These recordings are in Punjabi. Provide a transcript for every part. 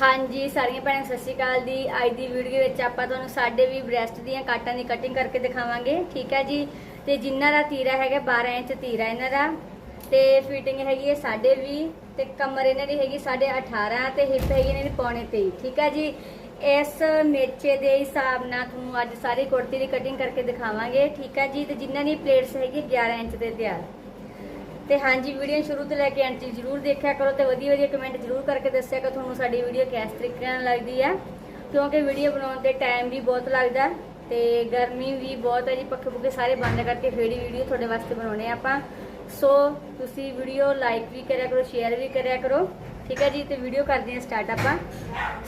ਹਾਂਜੀ, ਸਾਰੀਆਂ ਭੈਣਾਂ, ਸਤਿ ਸ਼੍ਰੀ ਅਕਾਲ ਦੀ ਅੱਜ ਦੀ ਵੀਡੀਓ ਵਿੱਚ ਆਪਾਂ ਤੁਹਾਨੂੰ ਸਾਡੇ ਵੀ ਬ੍ਰੈਸਟ ਦੀਆਂ ਕਾਟਾਂ ਦੀ ਕਟਿੰਗ ਕਰਕੇ ਦਿਖਾਵਾਂਗੇ। ਠੀਕ ਹੈ ਜੀ? ਤੇ ਜਿਨ੍ਹਾਂ ਦਾ ਤੀਰਾ ਹੈਗਾ 12 ਇੰਚ ਤੀਰਾ ਇਹਨਾਂ ਦਾ। ਤੇ ਫਿਟਿੰਗ ਹੈਗੀ ਹੈ ਸਾਡੇ ਵੀ ਤੇ ਕਮਰ ਇਹਨਾਂ ਦੀ ਹੈਗੀ ਸਾਡੇ 18 ਤੇ ਹਿੱਪ ਹੈਗੀ ਇਹਨਾਂ ਦੀ ਪੌਣੇ 23 ਠੀਕ ਹੈ ਜੀ? ਇਸ ਮੇਚੇ ਦੇ ਹਿਸਾਬ ਨਾਲ ਤੁਹਾਨੂੰ ਅੱਜ ਸਾਰੀ ਕੁੜਤੀ ਦੀ ਕਟਿੰਗ ਕਰਕੇ ਦਿਖਾਵਾਂਗੇ। ਠੀਕ ਹੈ ਜੀ? ਤੇ ਜਿਨ੍ਹਾਂ ਦੀ ਪਲੇਟਸ ਹੈਗੀ 11 ਇੰਚ ਦੇ ਤਿਆਰ। ਤੇ ਹਾਂਜੀ ਵੀਡੀਓ ਸ਼ੁਰੂ ਤੋਂ ਲੈ ਕੇ ਐਂਡ ਤੱਕ ਜਰੂਰ ਦੇਖਿਆ ਕਰੋ ਤੇ ਵਧੀਆ ਵਧੀਆ ਕਮੈਂਟ ਜਰੂਰ ਕਰਕੇ ਦੱਸਿਆ ਕਰੋ, ਤੁਹਾਨੂੰ ਸਾਡੀ ਵੀਡੀਓ ਕਿਸ ਤਰੀਕੇ ਨਾਲ ਲੱਗਦੀ ਹੈ। ਕਿਉਂਕਿ ਵੀਡੀਓ ਬਣਾਉਣ ਤੇ ਟਾਈਮ ਵੀ ਬਹੁਤ ਲੱਗਦਾ ਤੇ ਗਰਮੀ ਵੀ ਬਹੁਤ ਹੈ ਜੀ ਪੱਖੇ ਪੁੱਖੇ ਸਾਰੇ ਬੰਦ ਕਰਕੇ ਫੇਰ ਹੀ ਵੀਡੀਓ ਤੁਹਾਡੇ ਵਾਸਤੇ ਬਣਾਉਣੇ ਆਪਾਂ। ਸੋ ਤੁਸੀਂ ਵੀਡੀਓ ਲਾਈਕ ਵੀ ਕਰਿਆ ਕਰੋ ਸ਼ੇਅਰ ਵੀ ਕਰਿਆ ਕਰੋ, ਠੀਕ ਹੈ ਜੀ? ਤੇ ਵੀਡੀਓ ਕਰਦੇ ਹਾਂ ਸਟਾਰਟ ਆਪਾਂ।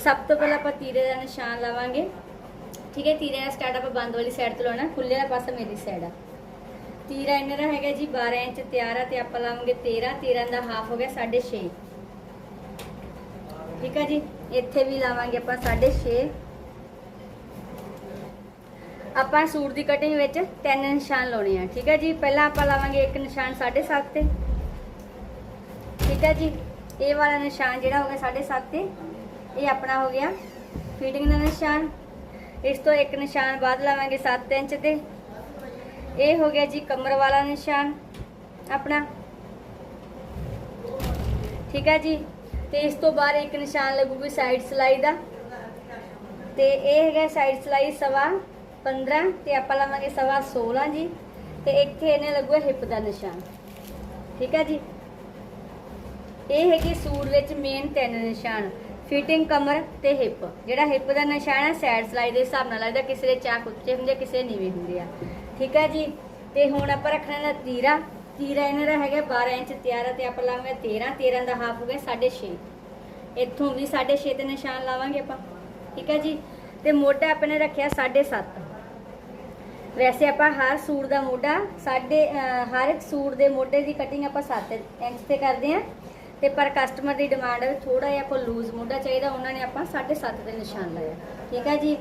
ਸਭ ਤੋਂ ਪਹਿਲਾਂ ਆਪਾਂ ਤੀਰੇ ਦਾ ਨਿਸ਼ਾਨ ਲਾਵਾਂਗੇ। ਠੀਕ ਹੈ, ਤੀਰੇ ਦਾ ਸਟਾਰਟ ਆਪਾਂ ਬੰਦ ਵਾਲੀ ਸਾਈਡ ਤੋਂ ਲਾਉਣਾ ਖੁੱਲੇ ਦਾ ਪਾਸਾ ਮੇਰੀ ਸਾਈਡ ਆ। ਤੀਰਾ ਇਹਨਾਂ ਦਾ ਹੈਗਾ ਜੀ 12 ਇੰਚ ਤਿਆਰ ਤੇ ਆਪਾਂ ਲਾਵਾਂਗੇ 13 13 ਦਾ ਹਾਫ ਹੋ ਗਿਆ 6.5 ਠੀਕ ਹੈ ਜੀ? ਇੱਥੇ ਵੀ ਲਾਵਾਂਗੇ ਆਪਾਂ 6.5 ਆਪਾਂ ਸੂਟ ਦੀ ਕਟਿੰਗ ਵਿੱਚ ਤਿੰਨ ਨਿਸ਼ਾਨ ਲਾਉਣੇ ਆ, ਠੀਕ ਹੈ ਜੀ? ਪਹਿਲਾਂ ਆਪਾਂ ਲਾਵਾਂਗੇ ਇੱਕ ਨਿਸ਼ਾਨ 7.5 ਤੇ। ਠੀਕ ਹੈ ਜੀ? ਇਹ ਵਾਲਾ ਨਿਸ਼ਾਨ ਜਿਹੜਾ ਹੋ ਗਿਆ 7.5 ਤੇ, ਇਹ ਆਪਣਾ ਹੋ ਗਿਆ ਫਿਟਿੰਗ ਦਾ ਨਿਸ਼ਾਨ। ਇਸ ਤੋਂ ਇੱਕ ਨਿਸ਼ਾਨ ਬਾਅਦ ਲਾਵਾਂਗੇ 7 ਇੰਚ ਤੇ। ਇਹ ਹੋ ਗਿਆ ਜੀ ਕਮਰ ਵਾਲਾ ਨਿਸ਼ਾਨ ਆਪਣਾ। ਠੀਕ ਹੈ ਜੀ? ਤੇ ਇਸ ਤੋਂ ਬਾਅਦ ਇੱਕ ਨਿਸ਼ਾਨ ਲੱਗੂਗੀ ਸਾਈਡ ਸਲਾਈ ਦਾ। ਤੇ ਇਹ ਹੈਗਾ ਸਾਈਡ ਸਲਾਈ ਸਵਾ 15 ਤੇ ਆਪਾਂ ਲਾਵਾਂਗੇ ਸਵਾ 16 ਜੀ। ਤੇ ਇੱਥੇ ਇਹਨੇ ਲੱਗੂਗਾ ਹਿੱਪ ਦਾ ਨਿਸ਼ਾਨ। ਠੀਕ ਹੈ ਜੀ? ਇਹ ਹੈਗੀ ਸੂਟ ਵਿੱਚ ਮੇਨ ਤਿੰਨ ਨਿਸ਼ਾਨ ਫਿਟਿੰਗ ਕਮਰ ਤੇ ਹਿੱਪ ਜਿਹੜਾ ਹਿੱਪ ਦਾ ਨਿਸ਼ਾਨ ਹੈ ਸਾਈਡ ਸਲਾਈ ਦੇ ਹਿਸਾਬ ਨਾਲ ਲੱਗਦਾ ਕਿਸੇ ਦੇ ਚਾਕ ਉੱਚੇ ਹੁੰਦੇ ਆ, ਕਿਸੇ ਦੇ ਨੀਵੇਂ ਹੁੰਦੇ ਆ। ਠੀਕ ਹੈ ਜੀ? ਤੇ ਹੁਣ ਆਪਾਂ ਰੱਖਣਾ ਦਾ ਤੀਰਾ। ਤੀਰਾ ਇਹਨਾਂ ਦਾ ਹੈਗਾ 12 ਇੰਚ ਤਿਆਰ ਆ ਤੇ ਆਪਾਂ ਲਾਵਾਂਗੇ 13 13 ਦਾ ਹਾਫ ਹੋ ਗਿਆ 6.5 ਇੱਥੋਂ ਵੀ 6.5 ਤੇ ਨਿਸ਼ਾਨ ਲਾਵਾਂਗੇ ਆਪਾਂ। ਠੀਕ ਹੈ ਜੀ? ਤੇ ਮੋਢਾ ਆਪਾਂ ਨੇ ਰੱਖਿਆ 7.5 ਵੈਸੇ ਆਪਾਂ ਹਰ ਸੂਟ ਦਾ ਮੋਢਾ ਸਾਡੇ ਹਰ ਇੱਕ ਸੂਟ ਦੇ ਮੋਢੇ ਦੀ ਕਟਿੰਗ ਆਪਾਂ 7 ਇੰਚ ਤੇ ਕਰਦੇ ਆਂ। ਤੇ ਪਰ ਕਸਟਮਰ ਦੀ ਡਿਮਾਂਡ ਹੈ ਥੋੜਾ ਜਿਹਾ ਆਪਾਂ ਲੂਜ਼ ਮੋਢਾ ਚਾਹੀਦਾ, ਉਹਨਾਂ ਨੇ ਆਪਾਂ 7.5 ਤੇ ਨਿਸ਼ਾਨ ਲਾਇਆ। ਠੀਕ ਹੈ ਜੀ?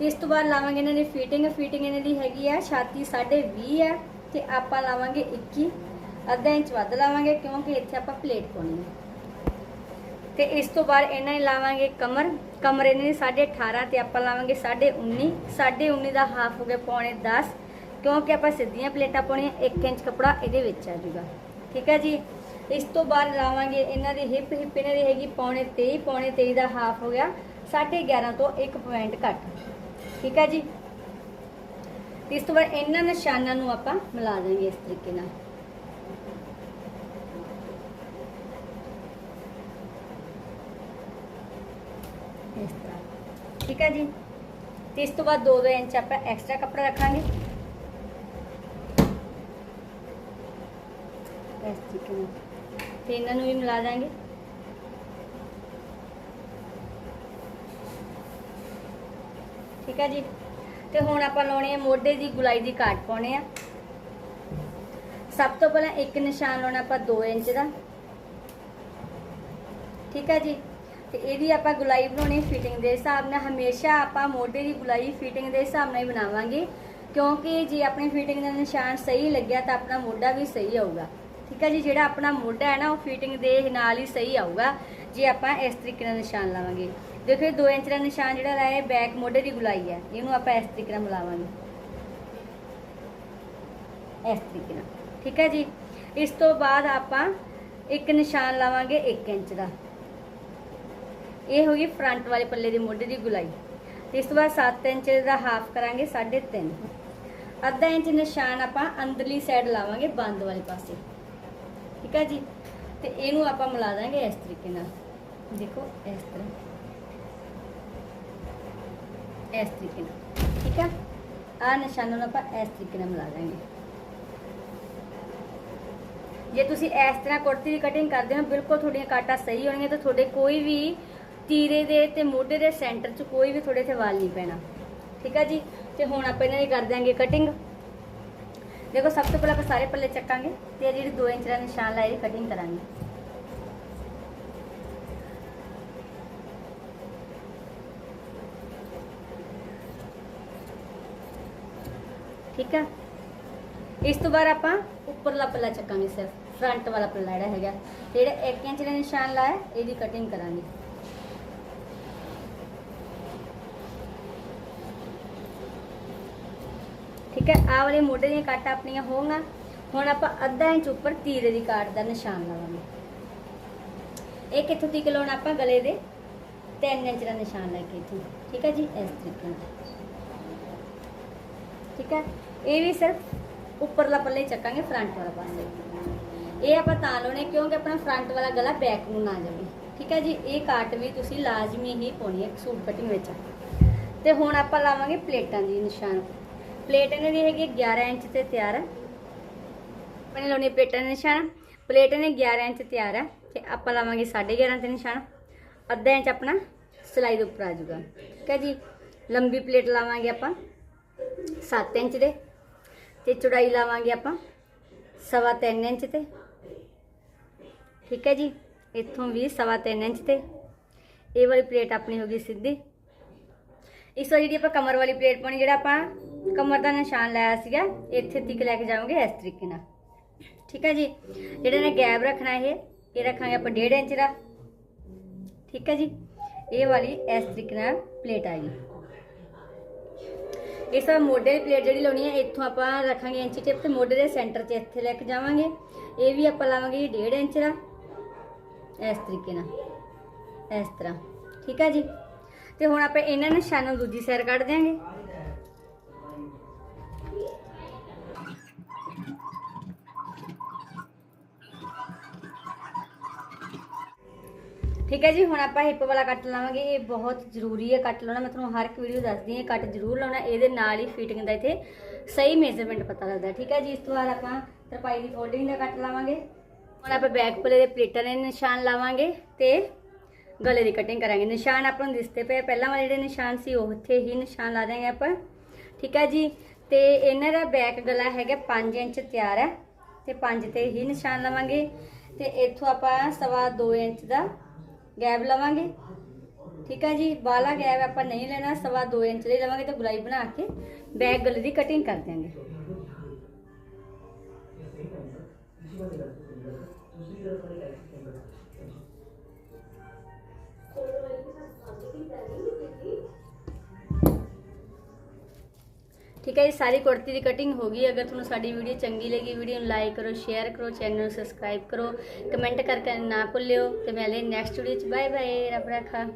ਇਸ ਤੋਂ ਬਾਅਦ ਲਾਵਾਂਗੇ ਇਹਨਾਂ ਦੀ ਫਿਟਿੰਗ ਫਿਟਿੰਗ ਇਹਨਾਂ ਦੀ ਹੈਗੀ ਆ ਛਾਤੀ 20 ਹੈ ਤੇ ਆਪਾਂ ਲਾਵਾਂਗੇ 21 ਅੱਧਾ ਇੰਚ ਵੱਧ ਲਾਵਾਂਗੇ ਕਿਉਂਕਿ ਇੱਥੇ ਆਪਾਂ ਪਲੇਟ ਪਾਉਣੀ ਹੈ ਤੇ ਇਸ ਤੋਂ ਬਾਅਦ ਇਹਨਾਂ ਹੀ ਲਾਵਾਂਗੇ ਕਮਰ। ਕਮਰ ਇਹਨਾਂ ਦੀ 18.5 ਤੇ ਆਪਾਂ ਲਾਵਾਂਗੇ 19.5 19.5 ਦਾ ਹਾਫ ਹੋ ਗਿਆ ਪੌਣੇ 10 ਕਿਉਂਕਿ ਆਪਾਂ ਸਿੱਧੀਆਂ ਪਲੇਟਾਂ ਪਾਉਣੀਆਂ 1 ਇੰਚ ਕਪੜਾ ਇਹਦੇ ਵਿੱਚ ਆ ਜੂਗਾ। ਠੀਕ ਹੈ ਜੀ? ਇਸ ਤੋਂ ਬਾਅਦ ਲਾਵਾਂਗੇ ਇਹਨਾਂ ਦੀ ਹਿੱਪ ਹਿੱਪ ਇਹਨਾਂ ਦੀ ਹੈਗੀ ਪੌਣੇ 23 ਪੌਣੇ 23 ਦਾ ਹਾਫ ਹੋ ਗਿਆ। 11.5 ਤੋਂ 1 ਪੁਆਇੰਟ ਘੱਟ। ਠੀਕ ਹੈ ਜੀ? ਤੇ ਇਸ ਤੋਂ ਬਾਅਦ ਇਹਨਾਂ ਨਿਸ਼ਾਨਾਂ ਨੂੰ ਆਪਾਂ ਮਿਲਾ ਦਾਂਗੇ ਇਸ ਤਰੀਕੇ ਨਾਲ। ਇਸ ਤਰ੍ਹਾਂ। ਠੀਕ ਹੈ ਜੀ? ਤੇ ਇਸ ਤੋਂ ਬਾਅਦ 2-2 ਇੰਚ ਆਪਾਂ ਐਕਸਟਰਾ ਕੱਪੜਾ ਰੱਖਾਂਗੇ। ਇਸ ਤਰੀਕੇ ਨਾਲ। ਤੇ ਇਹਨਾਂ ਨੂੰ ਵੀ ਮਿਲਾ ਦਾਂਗੇ ਠੀਕ ਹੈ ਜੀ। ਤੇ ਹੁਣ ਆਪਾਂ ਲਾਉਣੇ ਆ ਮੋਢੇ ਦੀ ਗੁਲਾਈ ਦੀ ਕਾਟ ਪਾਉਣੇ ਆ। ਸਭ ਤੋਂ ਪਹਿਲਾਂ ਇੱਕ ਨਿਸ਼ਾਨ ਲਾਉਣਾ ਆਪਾਂ 2 ਇੰਚ ਦਾ। ਠੀਕ ਹੈ ਜੀ। ਤੇ ਇਹਦੀ ਆਪਾਂ ਗੁਲਾਈ ਬਣਾਉਣੀ ਫਿਟਿੰਗ ਦੇ ਹਿਸਾਬ ਨਾਲ। ਹਮੇਸ਼ਾ ਆਪਾਂ ਮੋਢੇ ਦੀ ਗੁਲਾਈ ਫਿਟਿੰਗ ਦੇ ਹਿਸਾਬ ਨਾਲ ਹੀ ਬਣਾਵਾਂਗੇ। ਕਿਉਂਕਿ ਜੇ ਆਪਣੀ ਫਿਟਿੰਗ ਦਾ ਨਿਸ਼ਾਨ ਸਹੀ ਲੱਗਿਆ ਤਾਂ ਆਪਣਾ ਮੋਢਾ ਵੀ ਸਹੀ ਆਊਗਾ। ਠੀਕ ਹੈ ਜੀ। ਜਿਹੜਾ ਆਪਣਾ ਮੋਢਾ ਹੈ ਨਾ, ਉਹ ਫਿਟਿੰਗ ਦੇ ਨਾਲ ਹੀ ਸਹੀ ਆਊਗਾ। ਜੇ ਆਪਾਂ ਇਸ ਤਰੀਕੇ ਨਾਲ ਨਿਸ਼ਾਨ ਲਾਵਾਂਗੇ। ਦੇਖੋ ਇਹ 2 ਇੰਚ ਦਾ ਨਿਸ਼ਾਨ ਜਿਹੜਾ ਲਾਇਆ ਬੈਕ ਮੋਢੇ ਦੀ ਗੁਲਾਈ ਹੈ। ਇਹਨੂੰ ਆਪਾਂ ਇਸ ਤਰੀਕੇ ਨਾਲ ਮਿਲਾਵਾਂਗੇ। ਇਸ ਤਰੀਕੇ ਨਾਲ। ਠੀਕ ਹੈ ਜੀ? ਇਸ ਤੋਂ ਬਾਅਦ ਆਪਾਂ ਇੱਕ ਨਿਸ਼ਾਨ ਲਾਵਾਂਗੇ 1 ਇੰਚ ਦਾ। ਇਹ ਹੋ ਗਈ ਫਰੰਟ ਵਾਲੇ ਪੱਲੇ ਦੇ ਮੋਢੇ ਦੀ ਗੁਲਾਈ। ਤੇ ਇਸ ਤੋਂ ਬਾਅਦ 7 ਇੰਚ ਦਾ ਹਾਫ ਕਰਾਂਗੇ 3.5 ਅੱਧਾ ਇੰਚ ਨਿਸ਼ਾਨ ਆਪਾਂ ਅੰਦਰਲੀ ਸਾਈਡ ਲਾਵਾਂਗੇ ਬੰਦ ਵਾਲੇ ਪਾਸੇ। ਠੀਕ ਹੈ ਜੀ? ਤੇ ਇਹਨੂੰ ਆਪਾਂ ਮਿਲਾ ਦਾਂਗੇ ਇਸ ਤਰੀਕੇ ਨਾਲ। ਦੇਖੋ, ਇਸ ਤਰ੍ਹਾਂ। ਇਸ ਤਰੀਕੇ ਨਾਲ, ਠੀਕ ਹੈ? ਆ ਨਿਸ਼ਾਨਾਂ ਨੂੰ ਆਪਾਂ ਇਸ ਤਰੀਕੇ ਨਾਲ ਮਿਲਾ ਦਾਂਗੇ ਜੇ ਤੁਸੀਂ ਇਸ ਤਰ੍ਹਾਂ ਕੁੜਤੀ ਦੀ ਕਟਿੰਗ ਕਰਦੇ ਹੋ, ਬਿਲਕੁਲ ਤੁਹਾਡੀਆਂ ਕਾਟਾਂ ਸਹੀ ਹੋਣਗੀਆਂ ਤੇ ਤੁਹਾਡੇ ਕੋਈ ਵੀ ਤੀਰੇ ਦੇ ਤੇ ਮੋਢੇ ਦੇ ਸੈਂਟਰ 'ਚ ਕੋਈ ਵੀ ਤੁਹਾਡੇ ਤੇ ਵਾਲ ਨਹੀਂ ਪੈਣਾ। ਠੀਕ ਹੈ ਜੀ? ਤੇ ਹੁਣ ਆਪਾਂ ਇਹਨਾਂ ਦੀ ਕਰ ਦਿਆਂਗੇ ਕਟਿੰਗ ਦੇਖੋ, ਸਭ ਤੋਂ ਪਹਿਲਾਂ ਆਪਾਂ ਸਾਰੇ ਪੱਲੇ ਚੱਕਾਂਗੇ ਤੇ ਇਹ ਜਿਹੜੀ 2 ਇੰਚ ਦਾ ਨਿਸ਼ਾਨ ਲਾਇਆ, ਇਹਦੀ ਕਟਿੰਗ ਕਰਾਂਗੇ। ਠੀਕ ਆ? ਇਸ ਤੋਂ ਬਾਅਦ ਆਪਾਂ ਉੱਪਰਲਾ ਪੱਲਾ ਚੱਕਾਂਗੇ ਸਿਰਫ ਫਰੰਟ ਵਾਲਾ ਪੱਲਾ ਜਿਹੜਾ ਹੈਗਾ। ਜਿਹੜਾ 1 ਇੰਚ ਦਾ ਨਿਸ਼ਾਨ ਲਾਇਆ, ਇਹਦੀ ਕਟਿੰਗ ਕਰਾਂਗੇ। ਠੀਕ ਹੈ ਆਹ ਵਾਲੇ ਮੋਢੇ ਦੀਆਂ ਕੱਟ ਆਪਣੀਆਂ ਹੋਣਗਾ ਹੁਣ ਆਪਾਂ ਅੱਧਾ ਇੰਚ ਉੱਪਰ ਤੀਰ ਦੀ ਕਾਟ ਦਾ ਨਿਸ਼ਾਨ ਲਾਵਾਂਗੇ। ਇਹ ਕਿੱਥੋਂ ਤੀਕ ਲਾਉਣਾ ਆਪਾਂ? ਗਲੇ ਦੇ 3 ਇੰਚ ਦਾ ਨਿਸ਼ਾਨ ਲੈ ਕੇ ਇੱਥੇ। ਠੀਕ ਹੈ ਜੀ? ਇਸ ਤਰੀਕੇ ਨਾਲ। ਠੀਕ ਹੈ? ਇਹ ਵੀ ਸਿਰਫ ਉੱਪਰਲਾ ਪੱਲੇ ਚੱਕਾਂਗੇ ਫਰੰਟ ਵਾਲਾ ਪਾਸੇ। ਇਹ ਆਪਾਂ ਤਾਂ ਲਾਉਣੇ ਕਿਉਂਕਿ ਆਪਣਾ ਫਰੰਟ ਵਾਲਾ ਗਲਾ ਬੈਕ ਨੂੰ ਨਾ ਜਾਵੇ। ਠੀਕ ਹੈ ਜੀ? ਇਹ ਕਾਟ ਵੀ ਤੁਸੀਂ ਲਾਜ਼ਮੀ ਹੀ ਪਾਉਣੀ ਹੈ ਸੂਟ ਕਟਿੰਗ ਵਿੱਚ। ਤੇ ਹੁਣ ਆਪਾਂ ਲਾਵਾਂਗੇ ਪਲੇਟਾਂ ਦੀ ਨਿਸ਼ਾਨ। ਪਲੇਟ ਇਹਨਾਂ ਦੀ ਹੈਗੀ 11 ਇੰਚ ਤੇ ਤਿਆਰ ਹੈ। ਆਪਣੇ ਲਾਉਣੀ ਪਲੇਟਾਂ ਦੇ ਨਿਸ਼ਾਨ। ਪਲੇਟ ਨੇ 11 ਇੰਚ ਤਿਆਰ ਹੈ ਤੇ ਆਪਾਂ ਲਾਵਾਂਗੇ 11.5 ਤੇ ਨਿਸ਼ਾਨ। ਅੱਧਾ ਇੰਚ ਆਪਣਾ ਸਿਲਾਈ ਦੇ ਉੱਪਰ ਆ ਜਾਊਗਾ। ਠੀਕ ਹੈ ਜੀ? ਲੰਬੀ ਪਲੇਟ ਲਾਵਾਂਗੇ ਆਪਾਂ। 7 ਇੰਚ ਦੇ ਤੇ ਚੌੜਾਈ ਲਾਵਾਂਗੇ ਆਪਾਂ ਸਵਾ ਤਿੰਨ ਇੰਚ ਤੇ। ਠੀਕ ਹੈ ਜੀ? ਇੱਥੋਂ ਵੀ ਸਵਾ ਤਿੰਨ ਇੰਚ ਤੇ। ਇਹ ਵਾਲੀ ਪਲੇਟ ਆਪਣੀ ਹੋ ਗਈ ਸਿੱਧੀ। ਇਸ ਵਾਰ ਜਿਹੜੀ ਆਪਾਂ ਕਮਰ ਵਾਲੀ ਪਲੇਟ ਪਾਉਣੀ, ਜਿਹੜਾ ਆਪਾਂ ਕਮਰ ਦਾ ਨਿਸ਼ਾਨ ਲਾਇਆ ਸੀਗਾ ਇੱਥੇ ਤੱਕ ਲੈ ਕੇ ਜਾਵਾਂਗੇ ਇਸ ਤਰੀਕੇ ਨਾਲ। ਠੀਕ ਹੈ ਜੀ? ਜਿਹੜਾ ਨੇ ਗੈਪ ਰੱਖਣਾ ਇਹ ਇਹ ਰੱਖਾਂਗੇ ਆਪਾਂ 1.5 ਇੰਚ ਦਾ। ਠੀਕ ਹੈ ਜੀ? ਇਹ ਵਾਲੀ ਇਸ ਤਰੀਕੇ ਨਾਲ ਪਲੇਟ ਆ ਗਈ ਇਸ ਵਾਰ ਮੋਢੇ ਦੀ ਪਲੇਟ ਜਿਹੜੀ ਲਾਉਣੀ ਹੈ, ਇੱਥੋਂ ਆਪਾਂ ਰੱਖਾਂਗੇ ਇੰਚੀ ਟੇਪ ਤੇ ਮੋਢੇ ਦੇ ਸੈਂਟਰ 'ਚ ਇੱਥੇ ਲੈ ਕੇ ਜਾਵਾਂਗੇ। ਇਹ ਵੀ ਆਪਾਂ ਲਾਵਾਂਗੇ 1.5 ਇੰਚ ਦਾ। ਇਸ ਤਰੀਕੇ ਨਾਲ, ਇਸ ਤਰ੍ਹਾਂ। ਠੀਕ ਹੈ ਜੀ? ਤੇ ਹੁਣ ਆਪਾਂ ਇਹਨਾਂ ਨਿਸ਼ਾਨਾਂ ਨੂੰ ਦੂਜੀ ਸਾਈਡ ਕੱਢ ਦਿਆਂਗੇ। ਠੀਕ ਹੈ ਜੀ, ਹੁਣ ਆਪਾਂ ਹਿੱਪ ਵਾਲਾ ਕੱਟ ਲਾਵਾਂਗੇ। ਇਹ ਬਹੁਤ ਜ਼ਰੂਰੀ ਹੈ ਕੱਟ ਲਾਉਣਾ। ਮੈਂ ਤੁਹਾਨੂੰ ਹਰ ਇੱਕ ਵੀਡੀਓ ਦੱਸਦੀ ਹਾਂ, ਇਹ ਕੱਟ ਜ਼ਰੂਰ ਲਾਉਣਾ। ਇਹਦੇ ਨਾਲ ਹੀ ਫਿਟਿੰਗ ਦਾ ਇੱਥੇ ਸਹੀ ਮੇਜ਼ਰਮੈਂਟ ਪਤਾ ਲੱਗਦਾ ਠੀਕ ਹੈ ਜੀ, ਇਸ ਤੋਂ ਬਾਅਦ ਆਪਾਂ ਤਰਪਾਈ ਦੀ ਫੋਲਡਿੰਗ ਦਾ ਕੱਟ ਲਾਵਾਂਗੇ। ਹੁਣ ਆਪਾਂ ਬੈਕ ਪਲੇ ਦੇ ਪਲੇਟਾਂ ਦੇ ਨਿਸ਼ਾਨ ਲਾਵਾਂਗੇ ਤੇ ਗਲੇ ਦੀ ਕਟਿੰਗ ਕਰਾਂਗੇ। ਨਿਸ਼ਾਨ ਆਪਾਂ ਨੂੰ ਦਿਸਦੇ ਪਏ ਪਹਿਲਾਂ ਵਾਲੇ ਜਿਹੜੇ ਨਿਸ਼ਾਨ ਸੀ, ਉਹ ਉੱਥੇ ਹੀ ਨਿਸ਼ਾਨ ਲਾ ਦੇਂਗੇ ਆਪਾਂ। ਠੀਕ ਹੈ ਜੀ, ਤੇ ਇਹਨਾਂ ਦਾ ਬੈਕ ਗਲਾ ਹੈਗਾ 5 ਇੰਚ ਤਿਆਰ ਹੈ। ਤੇ 5 ਤੇ ਹੀ ਨਿਸ਼ਾਨ ਲਵਾਂਗੇ। ਤੇ ਇੱਥੋਂ ਆਪਾਂ ਸਵਾ 2 ਇੰਚ ਦਾ ਗੈਪ ਲਵਾਂਗੇ ਠੀਕ ਹੈ ਜੀ ਬਾਲਾ ਗੈਪ ਆਪਾਂ ਨਹੀਂ ਲੈਣਾ ਸਵਾ 2 ਇੰਚ ਲਈ ਲਵਾਂਗੇ ਤੇ ਗੁਲਾਈ ਬਣਾ ਕੇ ਬੈਕ ਗਲੇ ਦੀ ਕਟਿੰਗ ਕਰ ਦਿਆਂਗੇ ਠੀਕ ਹੈ ਜੀ, ਸਾਰੀ ਕੁੜਤੀ ਦੀ ਕਟਿੰਗ ਹੋ ਗਈ ਅਗਰ ਤੁਹਾਨੂੰ ਸਾਡੀ ਵੀਡੀਓ ਚੰਗੀ ਲੱਗੀ ਵੀਡੀਓ ਨੂੰ ਲਾਈਕ ਕਰੋ ਸ਼ੇਅਰ ਕਰੋ ਚੈਨਲ ਨੂੰ ਸਬਸਕ੍ਰਾਈਬ ਕਰੋ ਕਮੈਂਟ ਕਰਕੇ ਨਾ ਭੁੱਲਿਓ ਤੇ ਮਿਲਦੇ ਨੈਕਸਟ ਵੀਡੀਓ ਚ। ਬਾਏ ਬਾਏ ਰੱਬ ਰੱਖਾ।